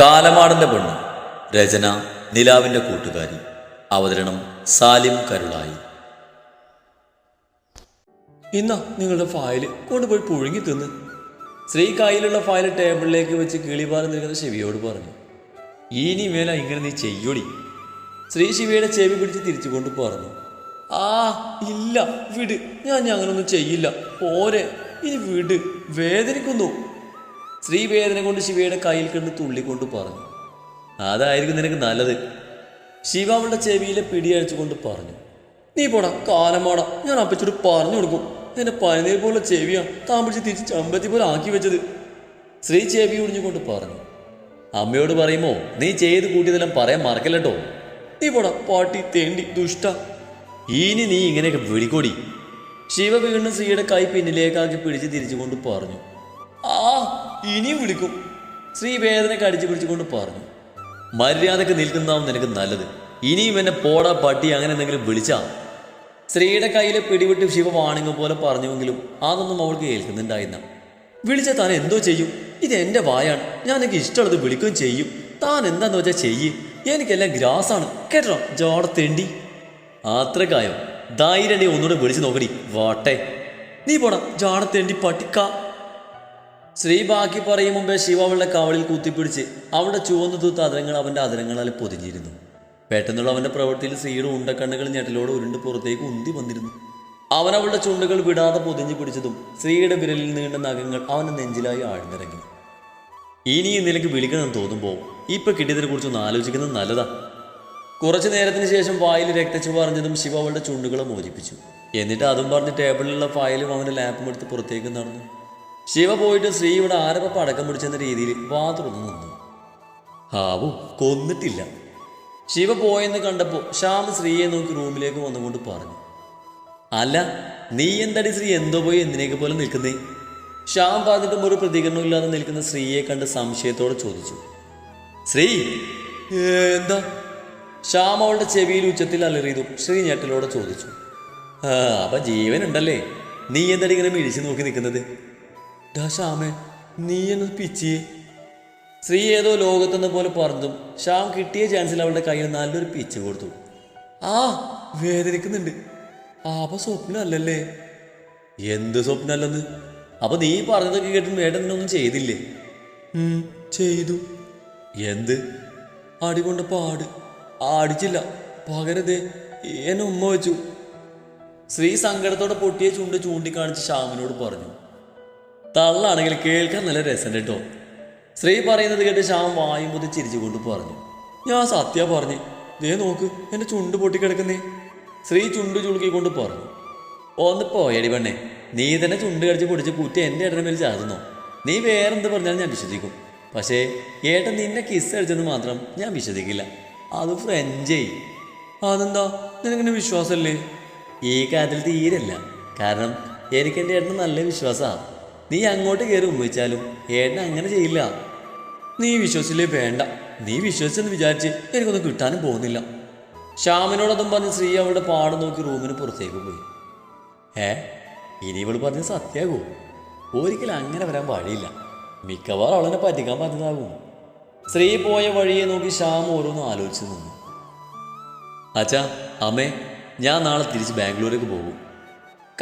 കാലമാടന്റെ പെണ്ണ്. രചന നിലാവിന്റെ കൂട്ടുകാരി. അവതരണം സാലിം കരുളായി. ഇന്ന നിങ്ങളുടെ ഫയൽ കൊണ്ടുപോയി പുഴുങ്ങി തിന്ന്. സ്ത്രീ കയ്യിലുള്ള ഫയൽ ടേബിളിലേക്ക് വെച്ച് കിളിപാറി നിൽക്കുന്ന ശിവയോട് പറഞ്ഞു ഇനി മേല ഇങ്ങനെ നീ ചെയ്യൊടി. ശ്രീ ശിവിയുടെ ചെവി പിടിച്ച് തിരിച്ചുകൊണ്ട് പറഞ്ഞു ആ ഇല്ല വിട്. ഞാൻ അങ്ങനൊന്നും ചെയ്യില്ല. പോരെ. ഇനി വിട്. വേദനിക്കുന്നു. ശ്രീ വേദന കൊണ്ട് ശിവയുടെ കയ്യിൽ കിടന്ന് തുള്ളിക്കൊണ്ട് പറഞ്ഞു അതായിരിക്കും നിനക്ക് നല്ലത്. ശിവ അവളുടെ ചെവിയിലെ പിടിയഴിച്ചുകൊണ്ട് പറഞ്ഞു നീ പോടാ കാലമാടാ ഞാൻ അപ്പച്ചോട് പറഞ്ഞു കൊടുക്കും. എന്നെ പനിനീർ പോലെ ചെവിയാ താൻ പിടിച്ച് തിരിച്ച് ചമ്പത്തി പോലെ ആക്കി വെച്ചത്. സ്ത്രീ ചെവി ഒടിഞ്ഞുകൊണ്ട് പറഞ്ഞു അമ്മയോട് പറയുമോ നീ ചെയ്ത് കൂട്ടിയതെല്ലാം പറയാൻ മറക്കല്ലോ നീ പോടാ പാട്ടി തേണ്ടി ദുഷ്ട. ഇനി നീ ഇങ്ങനെയൊക്കെ വിളിക്കോടി. ശിവ വീണ്ടും സ്ത്രീയുടെ കൈ പിന്നിലേക്കാക്കി പിടിച്ച് തിരിച്ചുകൊണ്ട് പറഞ്ഞു ആ ഇനിയും വിളിക്കും. ശ്രീ വേദനയ്ക്ക് അടിച്ചു പിടിച്ചുകൊണ്ട് പറഞ്ഞു. മര്യാദയ്ക്ക് നിൽക്കുന്നതാവും നിനക്ക് നല്ലത്. ഇനിയും എന്നെ പോടാ പട്ടി അങ്ങനെ എന്തെങ്കിലും വിളിച്ചാ? ശ്രീയുടെ കയ്യിലെ പിടിവിട്ട് ശിവ വാണിങ്ങ പോലെ പറഞ്ഞുവെങ്കിലും അതൊന്നും അവൾക്ക് കേൾക്കുന്നുണ്ടായിരുന്ന വിളിച്ച താൻ എന്തോ ചെയ്യും? ഇത് എന്റെ വായാണ്. ഞാൻ എനിക്ക് ഇഷ്ടമുള്ളത് വിളിക്കുകയും ചെയ്യും. താൻ എന്താന്ന് വെച്ചാൽ ചെയ്യ്. എനിക്കെല്ലാം ഗ്രാസാണ്. കേട്ടോ ജോടത്തേണ്ടി അത്രക്കായോ ധൈര്യം ഒന്നുകൂടെ വിളിച്ചു നോക്കടി വാട്ടെ. നീ പോടാ ജാടത്തേണ്ടി പട്ടിക്ക. ശ്രീ ബാക്കി പറയും മുമ്പേ ശിവ അവളുടെ കവളിൽ കുത്തിപ്പിടിച്ച് അവളുടെ ചുവന്നു തൂത്ത അതരങ്ങൾ അവന്റെ അതരങ്ങളാൽ പൊതിഞ്ഞിരുന്നു. പെട്ടെന്നുള്ള അവന്റെ പ്രവൃത്തിയിൽ ശ്രീയുടെ ഉണ്ടക്കണ്ണുകൾ ഞെട്ടലോടെ ഉരുണ്ട് പുറത്തേക്ക് ഉന്തി വന്നിരുന്നു. അവൻ അവളുടെ ചുണ്ടുകൾ വിടാതെ പൊതിഞ്ഞു പിടിച്ചതും സ്ത്രീയുടെ വിരലിൽ നീണ്ട നഖങ്ങൾ അവന്റെ നെഞ്ചിലായി ആഴ്ന്നിറങ്ങി. ഇനി ഈ നിലയ്ക്ക് വിളിക്കണം തോന്നുമ്പോൾ ഇപ്പൊ കുറിച്ചൊന്ന് ആലോചിക്കുന്നത് നല്ലതാ. കുറച്ചു നേരത്തിന് ശേഷം വായിൽ രക്തച്ചു പറഞ്ഞതും ശിവ അവളുടെ ചുണ്ടുകളെ മോചിപ്പിച്ചു. എന്നിട്ട് അതും പറഞ്ഞ് ടേബിളിലുള്ള ഫയലും അവന്റെ ലാപ്പും എടുത്ത് പുറത്തേക്ക് നടന്നു. ശിവ പോയിട്ട് ശ്രീ ഇവിടെ ആരപ്പ അടക്കം പിടിച്ചെന്ന രീതിയിൽ വാ തുറന്നു നിന്നു. ഹാവു കൊന്നിട്ടില്ല. ശിവ പോയെന്ന് കണ്ടപ്പോൾ ശ്യാം ശ്രീയെ നോക്കി റൂമിലേക്ക് വന്നുകൊണ്ട് പറഞ്ഞു. അല്ല നീ എന്താടി ശ്രീ എന്തോ പോയി എന്തിനേക്ക് പോലെ നിൽക്കുന്നേ? ശ്യാം പറഞ്ഞിട്ടും ഒരു പ്രതികരണം ഇല്ലാതെ നിൽക്കുന്ന സ്ത്രീയെ കണ്ട് സംശയത്തോടെ ചോദിച്ചു. ശ്രീ "ഏ, എന്താ? ശ്യാം അവളുടെ ചെവിയിൽ ഉച്ചത്തിൽ അലറിയതും ശ്രീ ഞെട്ടലോടെ ചോദിച്ചു. ആ അപ്പൊ ജീവനുണ്ടല്ലേ? നീ എന്താടി ഇങ്ങനെ മിഴിച്ചു നോക്കി നിൽക്കുന്നത്? ഡാ ശ്യാമേ നീ എന്ന് പിച്ചിയെ സ്ത്രീ ഏതോ ലോകത്തെന്ന പോലെ പറഞ്ഞു ശ്യാം കിട്ടിയ ചാൻസിൽ അവളുടെ കയ്യിൽ നല്ലൊരു പിച്ച് കൊടുത്തു. ആ വേദനിക്കുന്നുണ്ട്. ആ അപ്പൊ സ്വപ്നമല്ലല്ലേ? എന്ത് സ്വപ്നമല്ലെന്ന്? അപ്പൊ നീ പറഞ്ഞതൊക്കെ കേട്ടും വേടനൊന്നും ചെയ്തില്ലേ? ഉം, ചെയ്തു. എന്ത്? അടികൊണ്ട പാട്. ആടിച്ചില്ല. പകരതേ എന്നെ ഉമ്മ വെച്ചു. ശ്രീ സങ്കടത്തോടെ പൊട്ടിയ ചുണ്ട് ചൂണ്ടിക്കാണിച്ച് ശ്യാമിനോട് പറഞ്ഞു. തള്ളാണെങ്കിൽ കേൾക്കാൻ നല്ല രസം കേട്ടോ. സ്ത്രീ പറയുന്നത് കേട്ട് ശ്യാം വായും പൊതി ചിരിച്ചുകൊണ്ട് പറഞ്ഞു. ഞാൻ സത്യ പറഞ്ഞു. ദേ നോക്ക് എന്റെ ചുണ്ട് പൊട്ടിക്കിടക്കുന്നേ. സ്ത്രീ ചുണ്ട് ചുളുക്കിക്കൊണ്ട് പറഞ്ഞു. ഒന്ന് പോയടി പെണ്ണെ. നീ തന്നെ ചുണ്ട് കടിച്ച് പൊടിച്ച് കുറ്റി എന്റെ ഏട്ടനെ മേൽ ചാടുന്നോ? നീ വേറെന്ത് പറഞ്ഞാലും ഞാൻ വിശ്വസിക്കും. പക്ഷേ ഏട്ടൻ നിന്നെ കിസ് അടിച്ചെന്ന് മാത്രം ഞാൻ വിശ്വസിക്കില്ല. അത് ഫ്രഞ്ചേ അതെന്താ? നിനക്കിന് വിശ്വാസമല്ലേ ഈ കാര്യത്തിൽ തീരല്ല കാരണം എനിക്ക് എന്റെ ഏട്ടന് നല്ല വിശ്വാസമാണ് നീ അങ്ങോട്ട് കയറി ഉപയോഗിച്ചാലും ഏട്ടൻ അങ്ങനെ ചെയ്യില്ല. നീ വിശ്വസിച്ചില്ലേ വേണ്ട. നീ വിശ്വസിച്ചെന്ന് വിചാരിച്ച് എനിക്കൊന്നും കിട്ടാനും പോകുന്നില്ല. ശ്യാമിനോടൊന്നും പറഞ്ഞ് ശ്രീ അവളുടെ പാട് നോക്കി റൂമിന് പുറത്തേക്ക് പോയി. ഏ ഇനി ഇവൾ പറഞ്ഞ സത്യാകൂ. ഒരിക്കലും അങ്ങനെ വരാൻ വഴിയില്ല. മിക്കവാറും അവളെന്നെ പറ്റിക്കാൻ പറഞ്ഞതാകും. സ്ത്രീ പോയ വഴിയെ നോക്കി ശ്യാം ഓരോന്നും ആലോചിച്ച് നിന്നു. അച്ഛാ അമ്മേ ഞാൻ നാളെ തിരിച്ച് ബാംഗ്ലൂരേക്ക് പോകും.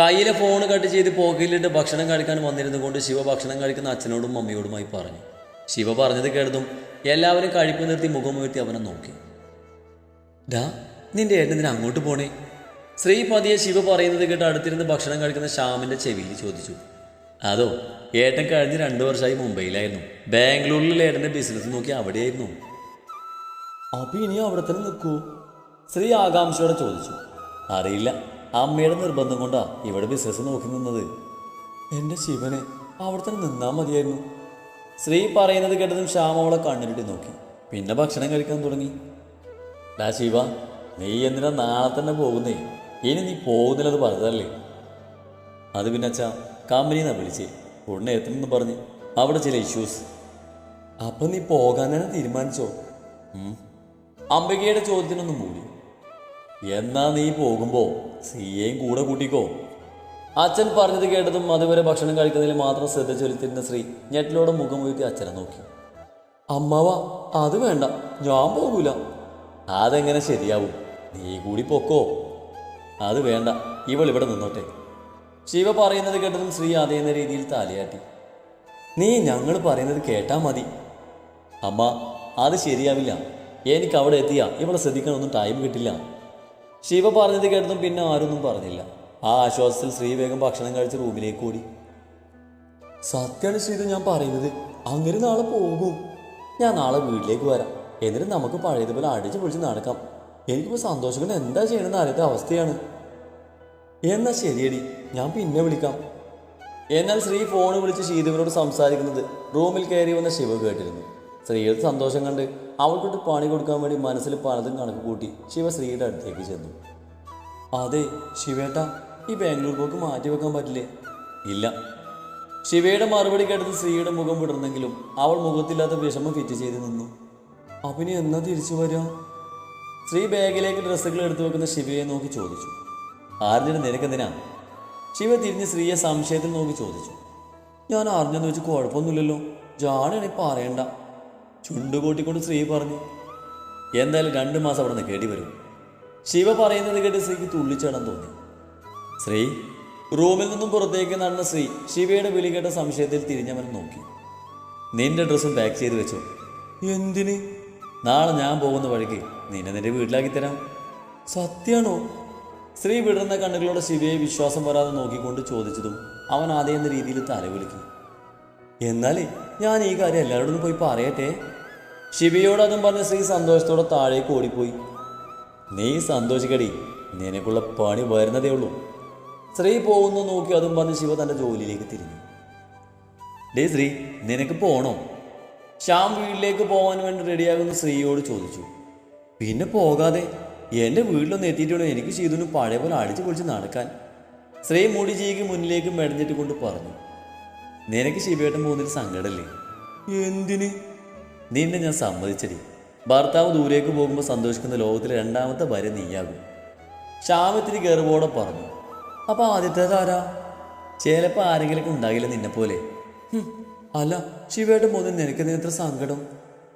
കയ്യിലെ ഫോൺ കട്ട് ചെയ്ത് പോക്കറ്റിലിട്ട് ഭക്ഷണം കഴിക്കാൻ വന്നിരുന്നു കൊണ്ട് ശിവ ഭക്ഷണം കഴിക്കുന്ന അച്ഛനോടും മമ്മിയോടുമായി പറഞ്ഞു. ശിവ പറഞ്ഞത് കേട്ടതും എല്ലാവരും കഴിപ്പ് നിർത്തി മുഖമുയർത്തി അവനെ നോക്കി. ഡാ നിന്റെ ഏട്ടൻ അങ്ങോട്ട് പോണേ? ശ്രീ പതിയെ ശിവ പറയുന്നത് കേട്ട് അടുത്തിരുന്ന് ഭക്ഷണം കഴിക്കുന്ന ശ്യാമിന്റെ ചെവിയിൽ ചോദിച്ചു. അതോ ഏട്ടൻ കഴിഞ്ഞ് രണ്ടു വർഷമായി മുംബൈയിലായിരുന്നു. ബാംഗ്ലൂരിൽ ഏട്ടന്റെ ബിസിനസ് നോക്കി അവിടെയായിരുന്നു. അപ്പോൾ ഇനി അവിടെ തന്നെ നിൽക്കൂ ശ്രീ ആകാംക്ഷയോടെ ചോദിച്ചു. അറിയില്ല. അമ്മയുടെ നിർബന്ധം കൊണ്ടാ ഇവിടെ ബിസിനസ് നോക്കി നിന്നത്. എന്റെ ശിവനെ അവിടെ തന്നെ നിന്നാ മതിയായിരുന്നു. ശ്രീ പറയുന്നത് കേട്ടതും ശ്യാമ അവളെ കണ്ണിലിട്ട് നോക്കി. പിന്നെ ഭക്ഷണം കഴിക്കാൻ തുടങ്ങി. ഡാ ശിവ നീ എന്തിനാ നാളെ തന്നെ പോകുന്നേ? ഇനി നീ പോകുന്നില്ലെന്ന് പറഞ്ഞതല്ലേ? അത് പിന്നെ അച്ഛാ കമ്പനിന്നാ വിളിച്ചേ. ഉടനെ എത്തണമെന്ന് പറഞ്ഞ്. അവിടെ ചില ഇഷ്യൂസ് അപ്പൊ നീ പോകാൻ തന്നെ തീരുമാനിച്ചോ. അംബികയുടെ ചോദ്യത്തിനൊന്നും മൂടി. എന്നാ നീ പോകുമ്പോ സിയെയും കൂടെ കൂട്ടിക്കോ. അച്ഛൻ പറഞ്ഞത് കേട്ടതും അതുവരെ ഭക്ഷണം കഴിക്കുന്നതിൽ മാത്രം ശ്രദ്ധ ചൊലുത്തിരുന്ന ശ്രീ ഞെട്ടിലോടെ മുഖം വീട്ടി അച്ഛനെ നോക്കി. അമ്മാവ അത് വേണ്ട ഞാൻ പോകൂല. അതെങ്ങനെ ശരിയാവും? നീ കൂടി പൊക്കോ. അത് വേണ്ട ഇവൾ ഇവിടെ നിന്നോട്ടെ. ശിവ പറയുന്നത് കേട്ടതും ശ്രീ അതേന്ന രീതിയിൽ താലിയാട്ടി. നീ ഞങ്ങൾ പറയുന്നത് കേട്ടാൽ മതി. അമ്മ അത് ശരിയാവില്ല. എനിക്ക് അവിടെ എത്തിയാൽ ഇവിടെ ശ്രദ്ധിക്കാനൊന്നും ടൈം കിട്ടില്ല. ശിവ പറഞ്ഞത് കേട്ടതും പിന്നെ ആരൊന്നും പറഞ്ഞില്ല. ആ ആശ്വാസത്തിൽ ശ്രീ വേഗം ഭക്ഷണം കഴിച്ച് റൂമിലേക്ക് ഓടി. സത്യമാണ് ശ്രീത് ഞാൻ പറയുന്നത്. അങ്ങനെ നാളെ പോകും. ഞാൻ നാളെ വീട്ടിലേക്ക് വരാം. എന്നിട്ട് നമുക്ക് പഴയതുപോലെ അടിച്ചു പൊളിച്ച് നടക്കാം. എനിക്കിപ്പോൾ സന്തോഷം കൊണ്ട് എന്താ ചെയ്യണമെന്ന് അറിയാത്ത അവസ്ഥയാണ്. എന്നാ ശരിയടി. ഞാൻ പിന്നെ വിളിക്കാം. എന്നാൽ ശ്രീ ഫോൺ വിളിച്ച് ശീതുവിനോട് സംസാരിക്കുന്നത് റൂമിൽ കയറി വന്ന ശിവ കേട്ടിരുന്നു. ശ്രീയുടെ സന്തോഷം കണ്ട് അവൾക്കൊട്ട് പണി കൊടുക്കാൻ വേണ്ടി മനസ്സിൽ പലതും കണക്ക് കൂട്ടി ശിവ ശ്രീയുടെ അടുത്തേക്ക് ചെന്നു. അതെ ശിവേട്ട ഈ ബാംഗ്ലൂർ പോക്ക് മാറ്റി വെക്കാൻ പറ്റില്ലേ? ഇല്ല. ശിവയുടെ മറുപടി കേട്ടത് ശ്രീയുടെ മുഖം വിടർന്നെങ്കിലും അവൾ മുഖത്തില്ലാത്ത വിഷമം ഫിറ്റ് ചെയ്ത് നിന്നു. അപ്പിനി എന്നാ തിരിച്ചു വരാം? ശ്രീ ബാഗിലേക്ക് ഡ്രസ്സുകൾ എടുത്തു വെക്കുന്ന ശിവയെ നോക്കി ചോദിച്ചു. ആർജിന് നിനക്കെന്തിനാ? ശിവ തിരിഞ്ഞ് ശ്രീയെ സംശയത്തിൽ നോക്കി ചോദിച്ചു. ഞാൻ അറിഞ്ഞെന്ന് വെച്ച് കുഴപ്പമൊന്നുമില്ലല്ലോ. ജാടാണ് പറയണ്ട. ചുണ്ടുകൂട്ടിക്കൊണ്ട് ശ്രീ പറഞ്ഞു എന്തായാലും രണ്ട് മാസം അവിടെ നിന്ന് കേടി വരും. ശിവ പറയുന്നത് കേട്ട് ശ്രീക്ക് തുള്ളിച്ചാടാൻ തോന്നി. ശ്രീ റൂമിൽ നിന്നും പുറത്തേക്ക് നടന്ന ശ്രീ ശിവയുടെ വിളി കേട്ട സംശയത്തിൽ തിരിഞ്ഞവൻ നോക്കി. നിന്റെ ഡ്രസ്സും പാക്ക് ചെയ്ത് വെച്ചോ. എന്തിന്? നാളെ ഞാൻ പോകുന്ന വഴിക്ക് നിന്നെ നിന്റെ വീട്ടിലാക്കി തരാം. സത്യാണോ? സ്ത്രീ വിടർന്ന കണ്ണുകളോടെ ശിവയെ വിശ്വാസം വരാതെ നോക്കിക്കൊണ്ട് ചോദിച്ചതും അവൻ ആദ്യം എന്ന രീതിയിൽ തലവിളിക്കും എന്നാലേ ഞാൻ ഈ കാര്യം എല്ലാവരോടും പോയി പറയട്ടെ. ശിവയോട് അതും പറഞ്ഞ ശ്രീ സന്തോഷത്തോടെ താഴേക്ക് ഓടിപ്പോയി. നീ സന്തോഷിക്കടി നിനക്കുള്ള പണി വരുന്നതേ ഉള്ളൂ. ശ്രീ പോകുന്നു നോക്കി അതും പറഞ്ഞ് ശിവ തന്റെ ജോലിയിലേക്ക് തിരിഞ്ഞു. ഡേ ശ്രീ നിനക്ക് പോണോ? ശ്യാം വീട്ടിലേക്ക് പോകാൻ വേണ്ടി റെഡിയാകുന്ന ശ്രീയോട് ചോദിച്ചു. പിന്നെ പോകാതെ എന്റെ വീട്ടിലൊന്ന് എത്തിയിട്ടുണ്ട് എനിക്ക് ചെയ്തു പഴയ പോലെ അടിച്ചു പൊളിച്ച് നടക്കാൻ. ശ്രീ മുടി ചീകി മുന്നിലേക്ക് മെടഞ്ഞിട്ട് കൊണ്ട് പറഞ്ഞു. നിനക്ക് ശിവേട്ടൻ പോകുന്നതിൽ സങ്കടമല്ലേ? എന്തിന്? നിന്നെ ഞാൻ സമ്മതിച്ചടി. ഭർത്താവ് ദൂരേക്ക് പോകുമ്പോൾ സന്തോഷിക്കുന്ന ലോകത്തിലെ രണ്ടാമത്തെ ഭാര്യ നീയാകും. ശ്യാമത്തിരി ഗർവോടെ പറഞ്ഞു. അപ്പൊ ആദ്യത്തേതാരാ ചിലപ്പോൾ ആരെങ്കിലും ഉണ്ടാകില്ല നിന്നെ പോലെ? അല്ല ശിവേട്ടൻ പോകുന്ന നിനക്ക് എത്ര സങ്കടം?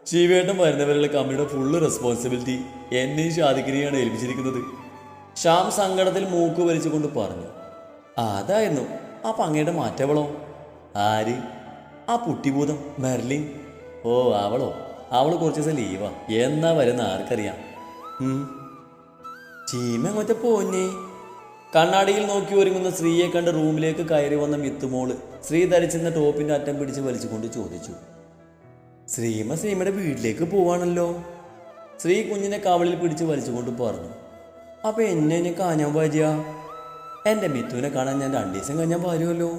ശിവേട്ടൻ വരുന്നവരുടെ കമ്പനിയുടെ ഫുള്ള് റെസ്പോൺസിബിലിറ്റി എന്നെയും ഷാദിക്കിനെയാണ് ഏൽപ്പിച്ചിരിക്കുന്നത്. ശ്യാം സങ്കടത്തിൽ മൂക്ക് വലിച്ചുകൊണ്ട് പറഞ്ഞു. അതായിരുന്നു ആ പങ്ങയുടെ മാറ്റവളോ? ആര്? ആ പുട്ടിഭൂതം മെർലിൻ. ഓ അവളോ? അവൾ കുറച്ച് ദിവസം ലീവാ എന്നാ വരുന്ന ആർക്കറിയാം. ചീമ മറ്റ പോഞ്ഞേ കണ്ണാടിയിൽ നോക്കി ഒരുങ്ങുന്ന സ്ത്രീയെ കണ്ട് റൂമിലേക്ക് കയറി വന്ന മിത്തുമോൾ സ്ത്രീ ധരിച്ചിരുന്ന ടോപ്പിന്റെ അറ്റം പിടിച്ച് വലിച്ചുകൊണ്ട് ചോദിച്ചു. ശ്രീമ ശ്രീമയുടെ വീട്ടിലേക്ക് പോവാണല്ലോ? സ്ത്രീ കുഞ്ഞിനെ കവളിൽ പിടിച്ച് വലിച്ചുകൊണ്ട് പറഞ്ഞു. അപ്പൊ എന്നെ ഇനി കാഞ്ഞാൻ വരിക? എന്റെ മിത്തുവിനെ കാണാൻ ഞാൻ രണ്ടു ദിവസം കഴിഞ്ഞാൽ വരുമല്ലോ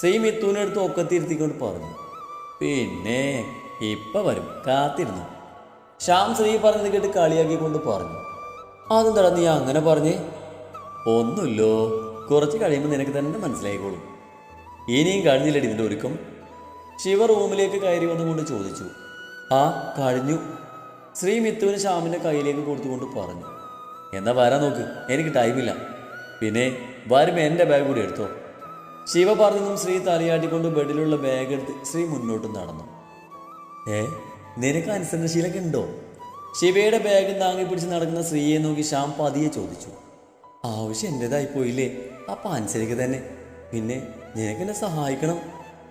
ശ്രീ മിത്തുവിനെ എടുത്ത് ഒക്കത്തിരുത്തിക്കൊണ്ട് പറഞ്ഞു. പിന്നെ ഇപ്പം വരും. കാത്തിരുന്നു. ശ്യാം ശ്രീ പറഞ്ഞത് കേട്ട് കളിയാക്കിക്കൊണ്ട് പറഞ്ഞു. അതെന്താടാ നീ അങ്ങനെ പറഞ്ഞേ? ഒന്നുമില്ലോ. കുറച്ച് കഴിയുമ്പോൾ നിനക്ക് തന്നെ മനസ്സിലായിക്കോളും. ഇനിയും കഴിഞ്ഞില്ലടി ഇതിന്റെ ഒരുക്കം. ശിവ റൂമിലേക്ക് കയറി വന്നുകൊണ്ട് ചോദിച്ചു. ആ കഴിഞ്ഞു. ശ്രീ മിത്തുവിന് ശ്യാമിന്റെ കയ്യിലേക്ക് കൊടുത്തുകൊണ്ട് പറഞ്ഞു. എന്നാ വരാൻ നോക്ക്. എനിക്ക് ടൈമില്ല പിന്നെ വരുമ്പോൾ എന്റെ ബാഗ് കൂടി എടുത്തോ. ശിവ പറഞ്ഞതും ശ്രീ തലയാട്ടിക്കൊണ്ട് ബെഡിലുള്ള ബാഗ് എടുത്ത് ശ്രീ മുന്നോട്ട് നടന്നു. ഏ നിനക്ക് അനുസരണശീലൊക്കെ ഉണ്ടോ? ശിവയുടെ ബാഗ് താങ്ങി പിടിച്ച് നടക്കുന്ന ശ്രീയെ നോക്കി ശ്യാം പതിയെ ചോദിച്ചു. ആവശ്യം എന്റെതായി പോയില്ലേ? അപ്പൊ അനുസരിക്കുക തന്നെ. പിന്നെ നിനക്കെന്നെ സഹായിക്കണം?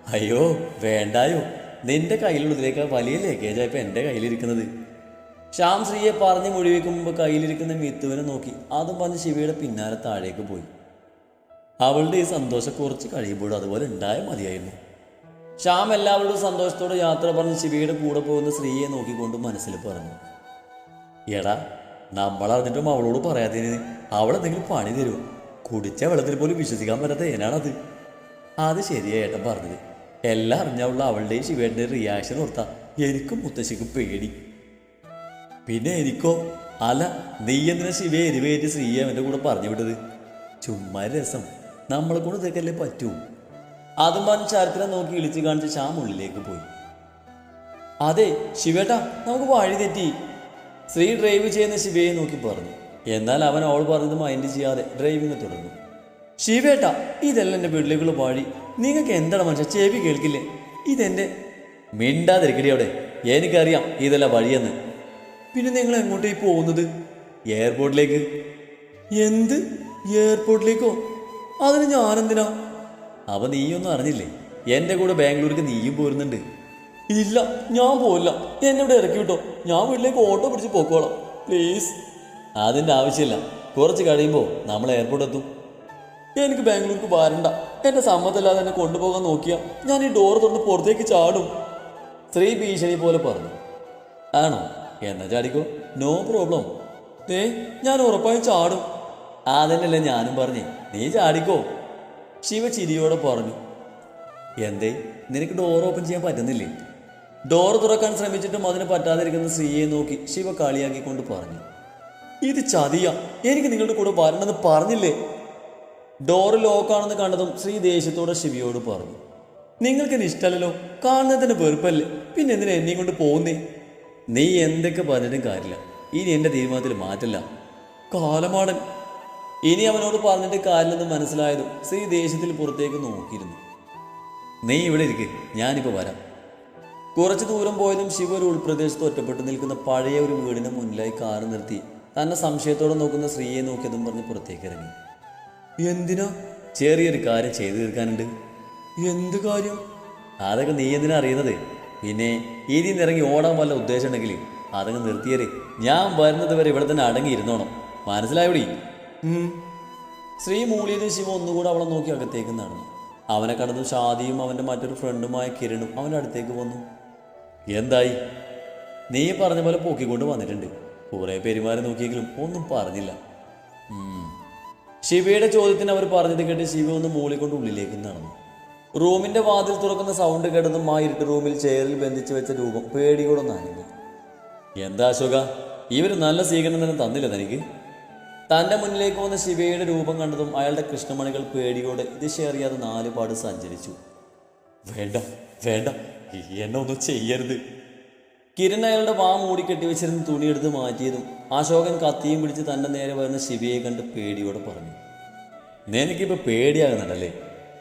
അയ്യോ വേണ്ടായോ. നിന്റെ കയ്യിലുള്ളതിലേക്കാൾ വലിയ ലഗേജായപ്പോ എന്റെ കയ്യിലിരിക്കുന്നത്. ശ്യാം ശ്രീയെ പറഞ്ഞ് മുഴുവിക്കുമ്പോൾ കയ്യിലിരിക്കുന്ന മിത്തുവിനെ നോക്കി. അതും പറഞ്ഞ് ശിവയുടെ പിന്നാലെ താഴേക്ക് പോയി. അവളുടെ ഈ സന്തോഷം കുറച്ച് കഴിയുമ്പോഴും അതുപോലെ ഉണ്ടായാൽ മതിയായിരുന്നു. ശ്യാം എല്ലാവരോടും സന്തോഷത്തോടെ യാത്ര പറഞ്ഞ് ശിവയുടെ കൂടെ പോകുന്ന സ്ത്രീയെ നോക്കിക്കൊണ്ട് മനസ്സിൽ പറഞ്ഞു. എടാ നമ്മളറിഞ്ഞിട്ടും അവളോട് പറയാതിന് അവളെന്തെങ്കിലും പണി തരുമോ കുടിച്ച വെള്ളത്തിൽ പോലും വിശ്വസിക്കാൻ പറ്റാത്ത ഏനാണത്. അത് ശരിയാ ഏട്ടൻ പറഞ്ഞത്. എല്ലാം അറിഞ്ഞുള്ള അവളുടെയും ശിവേട്ടന്റെയും റിയാക്ഷൻ ഓർത്താ എനിക്കും മുത്തശ്ശിക്കും പേടി. പിന്നെ എനിക്കോ? അല്ല നീ എന്തിനാ ശിവയെ എരിവേറ്റ് ശ്രീയെ അവന്റെ കൂടെ പറഞ്ഞു വിട്ടത്? ചുമ്മാ രസം. നമ്മളെ കൊണ്ട് ഇതൊക്കെയല്ലേ പറ്റൂ? അതും പറഞ്ഞ് നോക്കി ഇളിച്ച് കാണിച്ച് ശ്യാം ഉള്ളിലേക്ക് പോയി. അതെ ശിവേട്ടാ നമുക്ക് വഴി തെറ്റി. ശ്രീ ഡ്രൈവ് ചെയ്യുന്ന ശിവയെ നോക്കി പറഞ്ഞു. എന്നാൽ അവൻ അവൾ പറഞ്ഞത് മൈൻഡ് ചെയ്യാതെ ഡ്രൈവിംഗ് തുടർന്നു. ശിവേട്ടാ ഇതെല്ലാം എന്റെ വീട്ടിലേക്കുള്ള വഴി. നിങ്ങൾക്ക് എന്താണ് മനുഷ്യ ചെവി കേൾക്കില്ലേ? ഇതെന്റെ മിണ്ടാതിരിക്കടി അവിടെ. എനിക്കറിയാം ഇതല്ല വഴിയെന്ന്. പിന്നെ നിങ്ങൾ എങ്ങോട്ടേ പോകുന്നത്? എയർപോർട്ടിലേക്ക്. എന്ത്? എയർപോർട്ടിലേക്കോ? അതിന് ഞാനെന്തിനാ? അവ നീയൊന്നും അറിഞ്ഞില്ലേ? എന്റെ കൂടെ ബാംഗ്ലൂർക്ക് നീയും പോരുന്നുണ്ട്. ഇല്ല ഞാൻ പോയില്ല എന്നെ ഇവിടെ ഇറക്കി വിട്ടോ? ഞാൻ വീട്ടിലേക്ക് ഓട്ടോ പിടിച്ച് പോക്കോളാം പ്ലീസ് അതിന്റെ ആവശ്യമില്ല. കുറച്ച് കഴിയുമ്പോൾ നമ്മൾ എയർപോർട്ട് എത്തും. എനിക്ക് ബാംഗ്ലൂർക്ക് വരണ്ട. എന്റെ സമ്മതമില്ലാതെ എന്നെ കൊണ്ടുപോകാൻ നോക്കിയ ഞാൻ ഈ ഡോർ തുറന്ന് പുറത്തേക്ക് ചാടും. സ്ത്രീ ഭീഷണി പോലെ പറഞ്ഞു. ആണോ? എന്നാ ചാടിക്കോ. നോ പ്രോബ്ലം ഏ ഞാൻ ഉറപ്പായും ചാടും. അതന്നെയല്ലേ ഞാനും പറഞ്ഞേ. നീ ചാടിക്കോ. ശിവ ചിരിയോടെ പറഞ്ഞു. എന്തേ നിനക്ക് ഡോർ ഓപ്പൺ ചെയ്യാൻ പറ്റുന്നില്ലേ? ഡോർ തുറക്കാൻ ശ്രമിച്ചിട്ടും അതിന് പറ്റാതിരിക്കുന്ന സ്ത്രീയെ നോക്കി ശിവ കളിയാക്കിക്കൊണ്ട് പറഞ്ഞു. ഇത് ചതിയ. എനിക്ക് നിങ്ങളുടെ കൂടെ വരണമെന്ന് പറഞ്ഞില്ലേ? ഡോറ് ലോക്കാണെന്ന് കണ്ടതും ശ്രീ ദേഷ്യത്തോടെ ശിവയോട് പറഞ്ഞു. നിങ്ങൾക്ക് ഇഷ്ടമല്ലല്ലോ? കാണുന്നതിന് വെറുപ്പല്ലേ? പിന്നെ എന്തിനാ എന്നെയും കൊണ്ട് പോകുന്നേ? നീ എന്തൊക്കെ പറഞ്ഞിട്ടും കാര്യമില്ല. ഇനി എന്റെ തീരുമാനത്തിൽ മാറ്റില്ല കാലമാടൻ. ഇനി അവനോട് പറഞ്ഞിട്ട് കാര്യമെന്ന് മനസ്സിലായതും സ്ത്രീ ദേഷ്യത്തിൽ പുറത്തേക്ക് നോക്കിയിരുന്നു. നീ ഇവിടെ ഇരിക്ക് ഞാനിപ്പോൾ വരാം. കുറച്ച് ദൂരം പോയതും ശിവ ഒരു ഉൾപ്രദേശത്ത് ഒറ്റപ്പെട്ട് നിൽക്കുന്ന പഴയ ഒരു വീടിന് മുന്നിലായി കാറ് നിർത്തി തന്നെ സംശയത്തോടെ നോക്കുന്ന സ്ത്രീയെ നോക്കിയതും പറഞ്ഞ് പുറത്തേക്ക് ഇറങ്ങി. എന്തിനാ? ചെറിയൊരു കാര്യം ചെയ്തു തീർക്കാനുണ്ട്. എന്ത് കാര്യം? അതൊക്കെ നീ എന്തിനാ അറിയുന്നത്? പിന്നെ ഇനി നിന്ന് ഇറങ്ങി ഓടാൻ വല്ല ഉദ്ദേശം ഉണ്ടെങ്കിൽ അതങ്ങ് നിർത്തിയരെ. ഞാൻ വരുന്നത് വരെ ഇവിടെ തന്നെ അടങ്ങിയിരുന്നോണം. മനസ്സിലായോടി? ശ്രീ മൂളിയത് ശിവ ഒന്നുകൂടെ അവളെ നോക്കി അകത്തേക്ക് നടന്നു അവനെ കടന്നു ഷാദിയും അവന്റെ മറ്റൊരു ഫ്രണ്ടുമായ കിരണും അവന്റെ അടുത്തേക്ക് വന്നു. എന്തായി? നീ പറഞ്ഞ പോലെ പൊക്കിക്കൊണ്ട് വന്നിട്ടുണ്ട്. കുറേ പെരുമാറി നോക്കിയെങ്കിലും ഒന്നും പറഞ്ഞില്ല. ശിവയുടെ ചോദ്യത്തിന് അവർ പറഞ്ഞത് കേട്ട് ശിവ ഒന്ന് മൂളിക്കൊണ്ട് ഉള്ളിലേക്ക് നടന്നു. റൂമിന്റെ വാതിൽ തുറക്കുന്ന സൗണ്ട് കേട്ടതും ആ ഇരുട്ട് റൂമിൽ ചെയറിൽ ബന്ധിച്ചു വെച്ച രൂപം പേടിയോടെ നനഞ്ഞു എന്താ അശോക? ഇവർ നല്ല സ്വീകരണം തന്നെ തന്നില്ല തനിക്ക്? തന്റെ മുന്നിലേക്ക് വന്ന ശിവയുടെ രൂപം കണ്ടതും അയാളുടെ കൃഷ്ണമണികൾ പേടിയോടെ ദിശയറിയാതെ നാലുപാട് സഞ്ചരിച്ചു. വേണ്ട വേണ്ട എന്നെ ഒന്നും ചെയ്യരുത്. കിരൺ അയാളുടെ വാ മൂടി കെട്ടിവെച്ചിരുന്ന തുണിയെടുത്ത് മാറ്റിയതും അശോകൻ കത്തിയും പിടിച്ച് തന്റെ നേരെ വരുന്ന ശിവയെ കണ്ട് പേടിയോടെ പറഞ്ഞു. നിനക്കിപ്പോൾ പേടിയാകുന്നുണ്ടല്ലേ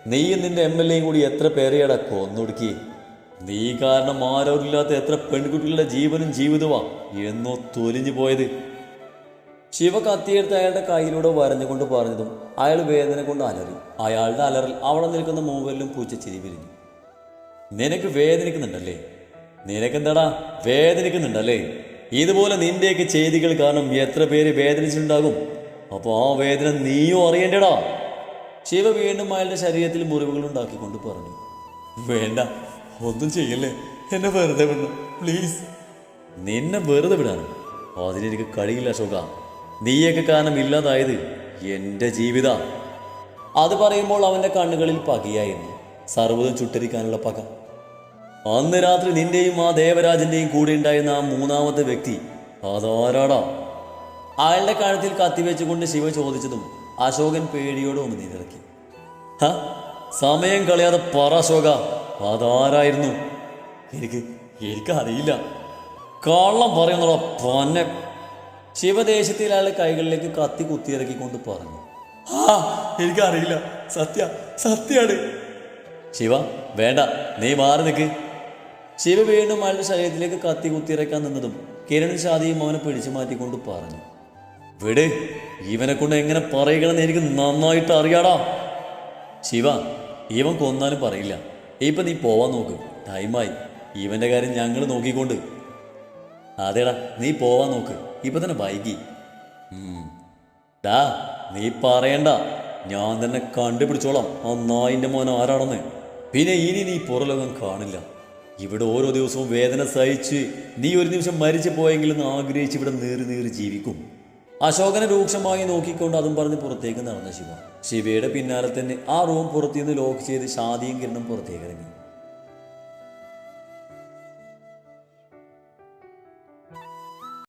നീയും നിന്റെ എം എൽ എയും കൂടി എത്ര പേരെയാടാ കൊന്നൊടുക്കി നീ കാരണം ആരോരില്ലാത്ത എത്ര പെൺകുട്ടികളുടെ ജീവനും ജീവിതമാ എന്നോ തൊലിഞ്ഞു പോയത്. ശിവ കത്തിയെടുത്ത് അയാളുടെ കയ്യിലൂടെ വരഞ്ഞുകൊണ്ട് പറഞ്ഞതും അയാൾ വേദന കൊണ്ട് അലറി. അയാളുടെ അലറിൽ അവിടെ നിൽക്കുന്ന മൂവലിലും ചിരി വിരിഞ്ഞു. നിനക്ക് വേദനിക്കുന്നുണ്ടല്ലേ? നിനക്കെന്താടാ? വേദനിക്കുന്നുണ്ടല്ലേ? ഇതുപോലെ നിന്റെയൊക്കെ ചെയ്തികൾ കാരണം എത്ര പേര് വേദനിച്ചിട്ടുണ്ടാകും? അപ്പോൾ ആ വേദന നീയും അറിയേണ്ടടാ? ശിവ വീണ്ടും അയാളുടെ ശരീരത്തിൽ മുറിവുകൾ ഉണ്ടാക്കിക്കൊണ്ട് പറഞ്ഞു. വേണ്ട ഒന്നും ചെയ്യല്ലേ? എന്നെ വെറുതെ വിടണം പ്ലീസ്. നിന്നെ വെറുതെ വിടാനും? അതിനെനിക്ക് കഴിയില്ല അശോക. നീയൊക്കെ കാരണം ഇല്ലാതായത് എന്റെ ജീവിത. അത് പറയുമ്പോൾ അവന്റെ കണ്ണുകളിൽ പകയായിരുന്നു. സർവതും ചുട്ടരിക്കാനുള്ള പക. അന്ന് രാത്രി നിന്റെയും ആ ദേവരാജന്റെയും കൂടെ ഉണ്ടായിരുന്ന ആ മൂന്നാമത്തെ വ്യക്തി അതാരാടാ? അയാളുടെ കഴുത്തിൽ കത്തിവെച്ചുകൊണ്ട് ശിവ ചോദിച്ചതും അശോകൻ പേടിയോടെ ഒന്ന് നീതിറക്കി ഹ? സമയം കളയാതെ പറ അശോക. അതാരായിരുന്നു? എനിക്ക് എനിക്കറിയില്ല. കള്ളം പറയുന്നുള്ള പൊന്നെ. ശിവദേശത്തിൽ അയാളെ കൈകളിലേക്ക് കത്തി കുത്തിയിറക്കിക്കൊണ്ട് പറഞ്ഞു. ആ എനിക്കറിയില്ല. സത്യ സത്യാണ്. ശിവ വേണ്ട നീ മാറി നിൽക്ക് ശിവ വീണ്ടും അയാളുടെ ശരീരത്തിലേക്ക് കത്തി കുത്തിയിറക്കാൻ നിന്നതും കിരൺ ഷാദിയും അവനെ പിടിച്ചു മാറ്റിക്കൊണ്ട് പറഞ്ഞു. വിട് ഇവനെ കൊണ്ട് എങ്ങനെ പറയുകയെന്ന് എനിക്ക് നന്നായിട്ട് അറിയാടാ. ശിവ ഇവൻ കൊന്നാലും പറയില്ല. ഇപ്പം നീ പോവാൻ നോക്ക്. ടൈമായി ഇവന്റെ കാര്യം ഞങ്ങൾ നോക്കിക്കൊണ്ട്. അതേടാ നീ പോവാൻ നോക്ക്. ഇപ്പൊ തന്നെ വൈകി. ഡാ നീ പറയണ്ട. ഞാൻ തന്നെ കണ്ടുപിടിച്ചോളാം. ആ നായിന്റെ മോൻ ആരാണെന്ന്. പിന്നെ ഇനി നീ പുറലോകം കാണില്ല. ഇവിടെ ഓരോ ദിവസവും വേദന സഹിച്ച് നീ ഒരു നിമിഷം മരിച്ചു പോയെങ്കിലും ആഗ്രഹിച്ച് ഇവിടെ നേറി നേറി ജീവിക്കും. അശോകനെ രൂക്ഷമായി നോക്കിക്കൊണ്ട് അതും പറഞ്ഞ് പുറത്തേക്ക് നടന്ന ശിവ. ശിവയുടെ പിന്നാലെ തന്നെ ആ റൂം പുറത്തുനിന്ന് ലോക്ക് ചെയ്ത് ഷാദിയും കിരണം പുറത്തേക്ക് ഇറങ്ങി.